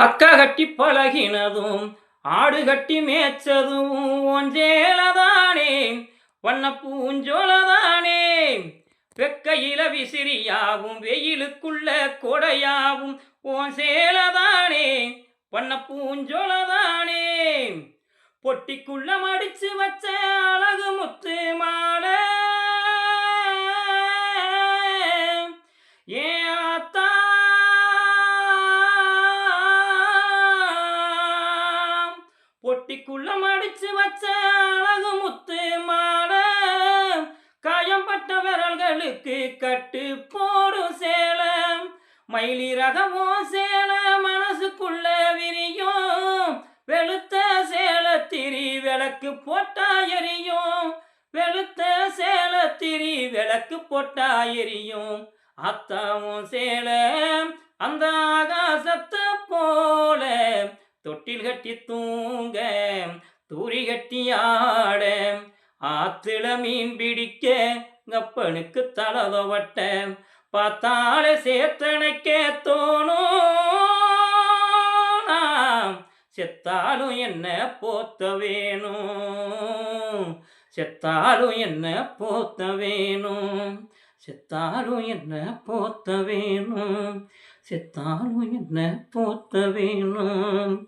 அக்கா கட்டி பழகினதும் ஆடு கட்டி மேய்ச்சதும் ஒன்றேலதானே? வண்ண பூஞ்சோலதானே? வெக்கையில விசிறியாவும் வெயிலுக்குள்ள கொடையாவும் ஓன் சேலதானே வண்ண பூஞ்சோலதானே? பொட்டிக்குள்ள மடிச்சு வச்ச தொட்டிக்குள்ள மடிச்சு வச்ச அழகு முத்து மாட காயம்பட்ட விரல்களுக்கு கட்டு போடும் சேலம். மயிலி ரகமோ சேல மனசுக்குள்ள விரியும். வெளுத்த சேலத்திரி விளக்கு போட்டா எரியும். வெளுத்த சேலத்திரி விளக்கு போட்டா எரியும். அத்தாவும் சேல அந்த தொட்டில் கட்டி தூங்க தூரி கட்டி ஆட ஆத்துல மீன் பிடிக்க கப்பனுக்கு தலதவட்ட பார்த்தாலே சேத்தனைக்க தோணும் செத்தாலும் என்ன போத்த வேணும் செத்தாலும் என்ன போத்த வேணும் செத்தாலும் என்ன போத்த வேணும். செத்தாலும் என்ன போத்த வேணும்.